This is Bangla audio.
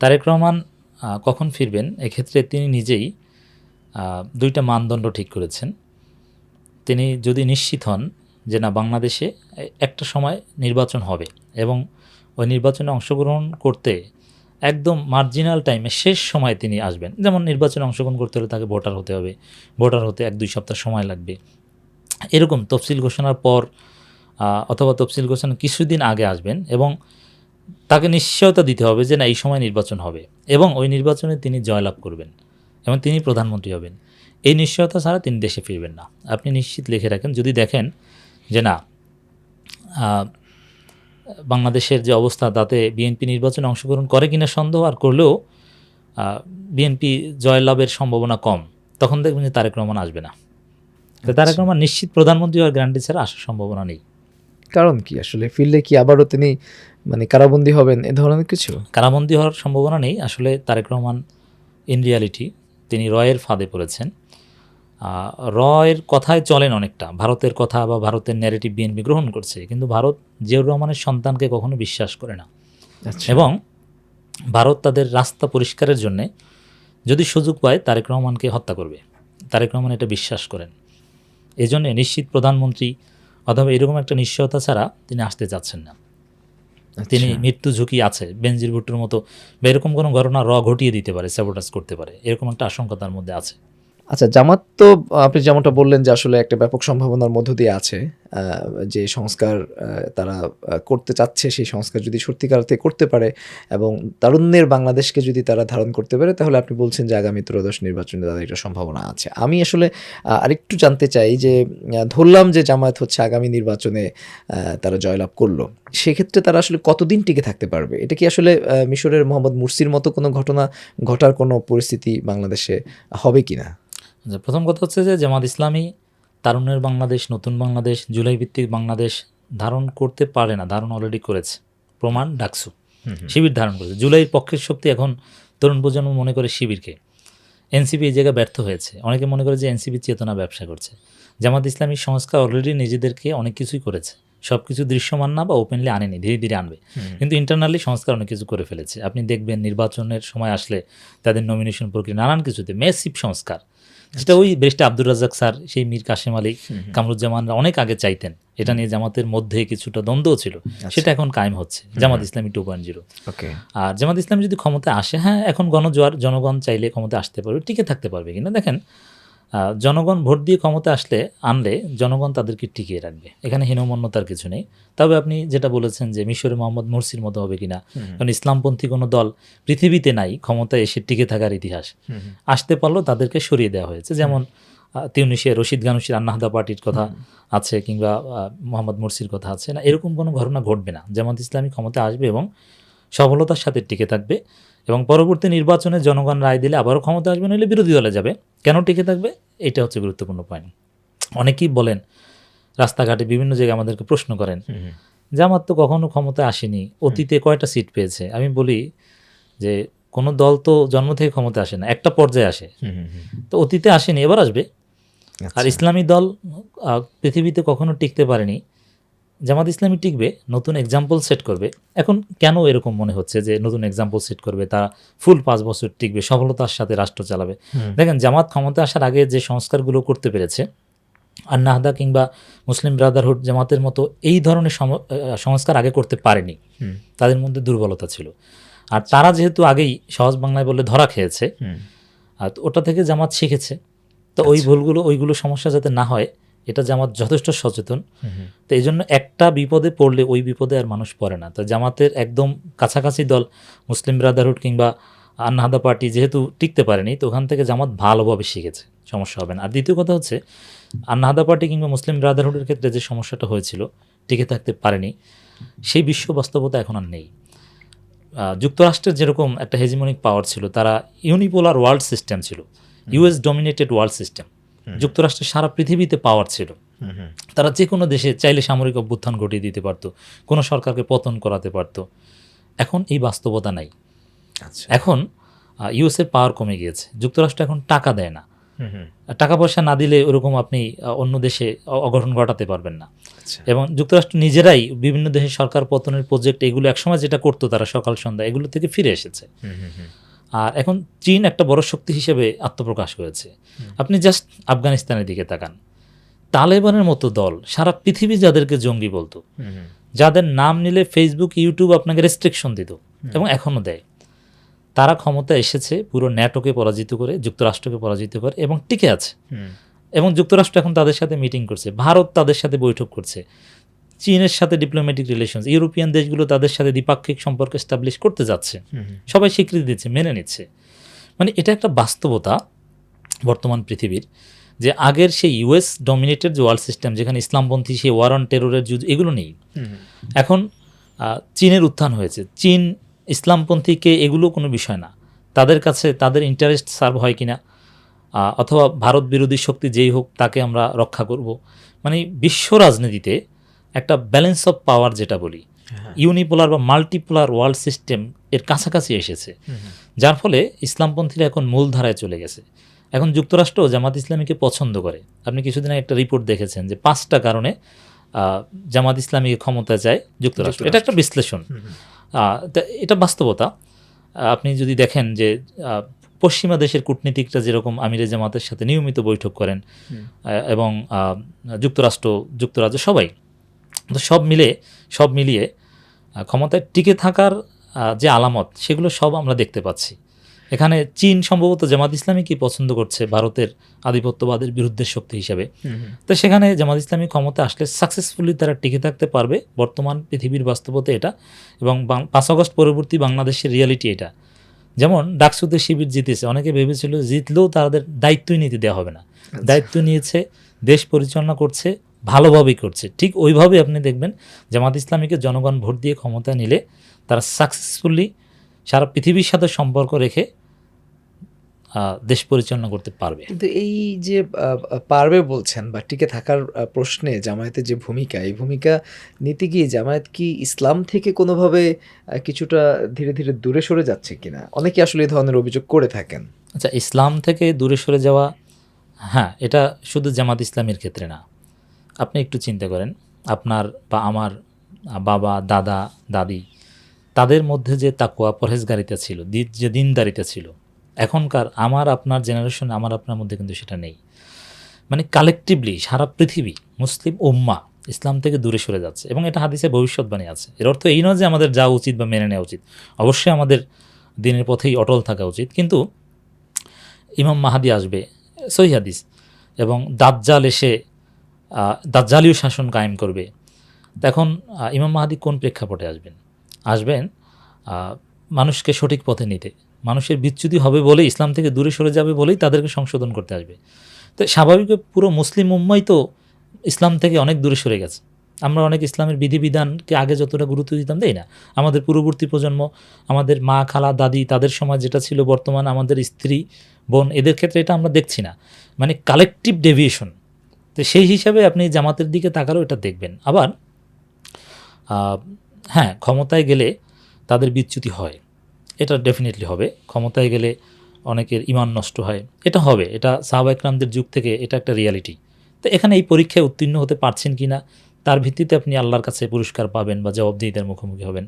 তারেক রহমান কখন ফিরবেন? এক্ষেত্রে তিনি নিজেই দুইটা মানদণ্ড ঠিক করেছেন। তিনি যদি নিশ্চিত হন যে না, বাংলাদেশে একটা সময় নির্বাচন হবে এবং ওই নির্বাচনে অংশগ্রহণ করতে একদম মার্জিনাল টাইমে শেষ সময় তিনি আসবেন, যেমন নির্বাচনে অংশগ্রহণ করতে হলে তাকে ভোটার হতে হবে, ভোটার হতে এক দুই সপ্তাহ সময় লাগবে। এরকম তফসিল ঘোষণার পর অথবা তফসিল ঘোষণা কিছুদিন আগে আসবেন এবং তাকে নিশ্চয়তা দিতে হবে যে না এই সময় নির্বাচন হবে। এবং ওই নির্বাচনে তিনি জয়লাভ করবেন এবং তিনি প্রধানমন্ত্রী হবেন। এই নিশ্চয়তা ছাড়া তিনি দেশে ফিরবেন না। আপনি নিশ্চিত লিখে রাখেন যদি দেখেন যে না বাংলাদেশের যে অবস্থা তাতে বিএনপি নির্বাচনে অংশগ্রহণ করে কিনা সন্দেহ আর করলেও বিএনপি জয়লাভের সম্ভাবনা কম তখন দেখবেন যে তারেক রহমান আসবে না। তারেক রহমান নিশ্চিত প্রধানমন্ত্রী হওয়ার গ্যারান্টি ছাড়া আসার সম্ভাবনা নেই। কারণ কি? আসলে ফিরলে কি আবারও তিনি মানে কারাবন্দী হবেন এ ধরনের কিছু? কারাবন্দী হওয়ার সম্ভাবনা নেই। আসলে তারেক রহমান ইন রিয়ালিটি তিনি রয়ের ফাঁদে পড়েছেন। রয়ের কথায় চলেন অনেকটা। ভারতের কথা বা ভারতের ন্যারেটিভ বিএনপি গ্রহণ করছে কিন্তু ভারত জিয়াউর রহমানের সন্তানকে কখনো বিশ্বাস করে না। আচ্ছা। এবং ভারত তাদের রাস্তা পরিষ্কারের জন্যে যদি সুযোগ পায় তারেক রহমানকে হত্যা করবে। তারেক রহমান এটা বিশ্বাস করেন। এই জন্যে নিশ্চিত প্রধানমন্ত্রী অথবা এরকম একটা নিশ্চয়তা ছাড়া তিনি আসতে চাচ্ছেন না তিনি আচ্ছা। মৃত্যু ঝুঁকি আছে বেনজির ভুট্টোর মতো বা এরকম কোনো ঘটনা র ঘটিয়ে দিতে পারে স্যাবোটাস করতে পারে এরকম একটা আশঙ্কা তার মধ্যে আছে আচ্ছা জামাত তো আপনি যেমনটা বললেন যে আসলে একটা ব্যাপক সম্ভাবনার মধ্য দিয়ে আছে যে সংস্কার তারা করতে চাচ্ছে সেই সংস্কার যদি সত্যিকার অর্থে করতে পারে এবং তারুণ্যের বাংলাদেশকে যদি তারা ধারণ করতে পারে তাহলে আপনি বলছেন যে আগামী ত্রয়োদশ নির্বাচনে তাদের একটা সম্ভাবনা আছে। আমি আসলে আরেকটু জানতে চাই যে ধরলাম যে জামায়াত হচ্ছে আগামী নির্বাচনে তারা জয়লাভ করল। সেক্ষেত্রে তারা আসলে কতদিন টিকে থাকতে পারবে? এটা কি আসলে মিশরের মোহাম্মদ মুরসির মতো কোনো ঘটনা ঘটার কোনো পরিস্থিতি বাংলাদেশে হবে কিনা? আচ্ছা, প্রথম কথা হচ্ছে যে জামাত ইসলামী তারুণের বাংলাদেশ নতুন বাংলাদেশ জুলাই ভিত্তিক বাংলাদেশ ধারণ করতে পারে না ধারণ অলরেডি করেছে। প্রমাণ ডাকসু। শিবির ধারণ করেছে। জুলাইয়ের পক্ষের শক্তি এখন তরুণ প্রজন্ম মনে করে শিবিরকে। এনসিপি এই জায়গায় ব্যর্থ হয়েছে। অনেকে মনে করে যে এনসিপি চেতনা ব্যবসা করছে। জামাত ইসলামী সংস্কার অলরেডি নিজেদেরকে অনেক কিছুই করেছে। সব কিছু দৃশ্যমান না বা ওপেনলি আনেনি ধীরে ধীরে আনবে। কিন্তু ইন্টারনালি সংস্কার অনেক কিছু করে ফেলেছে। আপনি দেখবেন নির্বাচনের সময় আসলে তাদের নমিনেশন প্রক্রিয়া নানান কিছুতে মেসিভ সংস্কার। যেটা ওই বেস্টে আব্দুর রাজাক স্যার সেই মীর কাশেম আলী কামরুজ্জামানরা অনেক আগে চাইতেন। এটা নিয়ে জামাতের মধ্যে কিছুটা দ্বন্দ্ব ছিল। সেটা এখন কায়েম হচ্ছে। Jamaat Islami two point zero আর জামাত ইসলাম যদি ক্ষমতা আসে হ্যাঁ এখন গণজোয়ার জনগণ চাইলে ক্ষমতা আসতে পারবে টিকে থাকতে পারবে। কিনা দেখেন জনগণ ভোট দিয়ে ক্ষমতা আসলে আনলে জনগণ তাদেরকে টিকিয়ে রাখবে। এখানে হীনমন্যতার কিছু নেই। তবে আপনি যেটা বলেছেন যে মিশরে মোহাম্মদ মুরসির মতো হবে কিনা কারণ ইসলামপন্থী কোনো দল পৃথিবীতে নাই ক্ষমতায় এসে টিকে থাকার ইতিহাস। আসতে পারলেও তাদেরকে সরিয়ে দেওয়া হয়েছে। যেমন তিউনিশিয়া রশিদ গানুসির আন্নাহাদা পার্টির কথা আছে কিংবা মোহাম্মদ মুরসির কথা আছে না এরকম কোনো ঘটনা ঘটবে না। জামাত ইসলামী ক্ষমতা আসবে এবং সফলতার সাথে টিকে থাকবে এবং পরবর্তী নির্বাচনে জনগণ রায় দিলে আবারও ক্ষমতা আসবে নইলে বিরোধী দলে যাবে। কেন টিকে থাকবে? এটা হচ্ছে গুরুত্বপূর্ণ পয়েন্ট অনেকেই বলেন রাস্তাঘাটে বিভিন্ন জায়গায় আমাদেরকে প্রশ্ন করেন জামাত তো কখনো ক্ষমতায় আসেনি অতীতে কয়টা সিট পেয়েছে? আমি বলি যে কোনো দল তো জন্ম থেকে ক্ষমতা আসে না একটা পর্যায়ে আসে। তো অতীতে আসেনি এবার আসবে। আর ইসলামী দল পৃথিবীতে কখনো টিকতে পারেনি। জামাত ইসলামী টিকবে নতুন এক্সাম্পল সেট করবে। এখন কেন এরকম মনে হচ্ছে যে নতুন এক্সাম্পল সেট করবে? তারা ফুল পাঁচ বছর টিকবে সফলতার সাথে রাষ্ট্র চালাবে। দেখেন জামাত ক্ষমতা আসার আগে যে সংস্কারগুলো করতে পেরেছে আর নাহদা কিংবা মুসলিম ব্রাদারহুড জামাতের মতো এই ধরনের সংস্কার আগে করতে পারেনি। তাদের মধ্যে দুর্বলতা ছিল। আর তারা যেহেতু আগেই সহজ বাংলায় বলে ধরা খেয়েছে আর তো ওটা থেকে জামাত শিখেছে। তো ওই ভুলগুলো ওইগুলো সমস্যা যাতে না হয় এটা জামাত যথেষ্ট সচেতন। তো এই জন্য একটা বিপদে পড়লে ওই বিপদে আর মানুষ পড়ে না। তো জামাতের একদম কাছাকাছি দল মুসলিম ব্রাদারহুড কিংবা আন্নাহাদা পার্টি যেহেতু টিকতে পারেনি তো ওখান থেকে জামাত ভালোভাবে শিখেছে সমস্যা হবে না। আর দ্বিতীয় কথা হচ্ছে আন্নাহাদা পার্টি কিংবা মুসলিম ব্রাদারহুডের ক্ষেত্রে যে সমস্যাটা হয়েছিল টিকে থাকতে পারেনি সেই বিশ্ব বাস্তবতা এখন আর নেই। যুক্তরাষ্ট্রের যেরকম একটা হেজিমনিক পাওয়ার ছিল তারা ইউনিপোলার ওয়ার্ল্ড সিস্টেম ছিল ইউএস ডমিনেটেড ওয়ার্ল্ড সিস্টেম। যুক্তরাষ্ট্রের সারা পৃথিবীতে পাওয়ার ছিল। তারা যে কোনো দেশে চাইলে সামরিক অভ্যুত্থান ঘটিয়ে দিতে পারতো কোনো সরকারকে পতন করাতে পারতো। এখন এই বাস্তবতা নাই। আচ্ছা। এখন ইউএসের পাওয়ার কমে গিয়েছে। যুক্তরাষ্ট্র এখন টাকা দেয় না। টাকা পয়সা না দিলে ওরকম আপনি অন্য দেশে অঘটন ঘটাতে পারবেন না। আচ্ছা। এবং যুক্তরাষ্ট্র নিজেরাই বিভিন্ন দেশের সরকার পতনের প্রজেক্ট এগুলো একসময় যেটা করতো তারা সকাল সন্ধ্যা এগুলো থেকে ফিরে এসেছে। আর এখন চীন একটা বড় শক্তি হিসেবে আত্মপ্রকাশ করেছে। আপনি জাস্ট আফগানিস্তানের দিকে তাকান। তালেবানের মতো দল সারা পৃথিবী যাদেরকে জঙ্গি বলতো যাদের নাম নিলে ফেসবুক ইউটিউব আপনাকে রেস্ট্রিকশন দিত এবং এখনও দেয়। তারা ক্ষমতা এসেছে পুরো ন্যাটোকে পরাজিত করে যুক্তরাষ্ট্রকে পরাজিত করে এবং টিকে আছে। এবং যুক্তরাষ্ট্র এখন তাদের সাথে মিটিং করছে ভারত তাদের সাথে বৈঠক করছে। চীনের সাথে ডিপ্লোম্যাটিক রিলেশনস ইউরোপিয়ান দেশগুলো তাদের সাথে দ্বিপাক্ষিক সম্পর্ক এস্টাবলিশ করতে যাচ্ছে। সবাই স্বীকৃতি দিচ্ছে মেনে নিচ্ছে। মানে এটা একটা বাস্তবতা বর্তমান পৃথিবীর যে আগের সেই ইউএস ডমিনেটেড যে ওয়ার্ল্ড সিস্টেম যেখানে ইসলামপন্থী সেই ওয়ার অন টেরোরের যুদ্ধ এগুলো নেই। এখন চীনের উত্থান হয়েছে। চীন ইসলামপন্থীকে এগুলো কোনো বিষয় না। তাদের কাছে তাদের ইন্টারেস্ট সার্ভ হয় কিনা অথবা ভারত বিরোধী শক্তি যেই হোক তাকে আমরা রক্ষা করব। মানে বিশ্ব রাজনীতিতে একটা ব্যালেন্স অফ পাওয়ার যেটা বলি ইউনিপোলার বা মাল্টিপোলার ওয়ার্ল্ড সিস্টেম এর কাছাকাছি এসেছে। যার ফলে ইসলামপন্থীরা এখন মূলধারায় চলে গেছে। এখন যুক্তরাষ্ট্র জামাত ইসলামীকে পছন্দ করে। আপনি কিছুদিন আগে একটা রিপোর্ট দেখেছেন যে পাঁচটা কারণে জামাত ইসলামীকে ক্ষমতায় চায় যুক্তরাষ্ট্র। এটা একটা বিশ্লেষণ। এটা বাস্তবতা। আপনি যদি দেখেন যে পশ্চিমা দেশের কূটনীতিকরা যেরকম আমিরে জামাতের সাথে নিয়মিত বৈঠক করেন এবং যুক্তরাষ্ট্র যুক্তরাজ্য সবাই তো সব মিলে সব মিলিয়ে ক্ষমতায় টিকে থাকার যে আলামত সেগুলো সব আমরা দেখতে পাচ্ছি। এখানে চীন সম্ভবত জামাত ইসলামী কি পছন্দ করছে ভারতের আধিপত্যবাদের বিরুদ্ধে শক্তি হিসেবে। তো সেখানে জামাত ইসলামী ক্ষমতা আসলে সাকসেসফুলি তারা টিকে থাকতে পারবে বর্তমান পৃথিবীর বাস্তবতা এটা এবং বাং- পাঁচ আগস্ট পরবর্তী বাংলাদেশের রিয়ালিটি এটা। যেমন ডাকসুতে শিবির জিতেছে অনেকে ভেবেছিল জিতলেও তাদের দায়িত্বই নিতে দেওয়া হবে না। দায়িত্ব নিয়েছে দেশ পরিচালনা করছে ভালোভাবেই করছে। ঠিক ওইভাবে আপনি দেখবেন জামাত ইসলামীকে জনগণ ভোট দিয়ে ক্ষমতা নিলে তারা সাকসেসফুলি সারা পৃথিবীর সাথে সম্পর্ক রেখে দেশ পরিচালনা করতে পারবে। কিন্তু এই যে পারবে বলছেন বা টিকে থাকার প্রশ্নে জামায়াতের যে ভূমিকা এই ভূমিকা নিতে গিয়ে জামায়াত কি ইসলাম থেকে কোনোভাবে কিছুটা ধীরে ধীরে দূরে সরে যাচ্ছে কিনা? অনেকে আসলে এই ধরনের অভিযোগ করে থাকেন। আচ্ছা ইসলাম থেকে দূরে সরে যাওয়া হ্যাঁ এটা শুধু জামাত ইসলামের ক্ষেত্রে না। আপনি একটু চিন্তা করেন, আপনার বা আমার বাবা, দাদা, দাদি, তাদের মধ্যে যে তাকুয়া পরহেজগারিতা ছিল যে দিনদারিতা ছিল, এখনকার আমার, আপনার জেনারেশন আমার আপনার মধ্যে কিন্তু সেটা নেই। মানে কালেকটিভলি সারা পৃথিবী মুসলিম উম্মা ইসলাম থেকে দূরে সরে যাচ্ছে এবং এটা হাদিসে ভবিষ্যৎবাণী আছে। এর অর্থ এই নয় যে আমাদের যাওয়া উচিত বা মেনে নেওয়া উচিত। অবশ্যই আমাদের দিনের পথেই অটল থাকা উচিত, কিন্তু ইমাম মাহাদি আসবে, সহি হাদিস, এবং দাজ্জাল এসে দাজ্জালীয় শাসন কায়েম করবে। তখন ইমাম মাহাদি কোন প্রেক্ষাপটে আসবেন? আসবেন মানুষকে সঠিক পথে নিতে। মানুষের বিচ্যুতি হবে বলে ইসলাম থেকে দূরে সরে যাবে বলেই তাদেরকে সংশোধন করতে আসবে। তো স্বাভাবিক পুরো মুসলিম উম্মাই তো ইসলাম থেকে অনেক দূরে সরে গেছে। আমরা অনেক ইসলামের বিধিবিধানকে আগে যতটা গুরুত্ব দিতাম, দেই না? আমাদের পূর্ববর্তী প্রজন্ম, আমাদের মা, খালা, দাদি, তাদের সময় যেটা ছিল বর্তমান আমাদের স্ত্রী, বোন, এদের ক্ষেত্রে এটা আমরা দেখছি না। মানে কালেকটিভ ডেভিয়েশন তো সেই হিসাবে আপনি জামাতের দিকে তাকারও এটা দেখবেন। আবার হ্যাঁ ক্ষমতায় গেলে তাদের বিচ্যুতি হয়। এটা ডেফিনেটলি হবে। ক্ষমতায় গেলে অনেকের ইমান নষ্ট হয়। এটা হবে। এটা সাহাবা একরামদের যুগ থেকে এটা একটা রিয়ালিটি তো এখানে এই পরীক্ষায় উত্তীর্ণ হতে পারছেন কি না তার ভিত্তিতে আপনি আল্লাহর কাছে পুরস্কার পাবেন বা জবাবদিহিতার মুখোমুখি হবেন।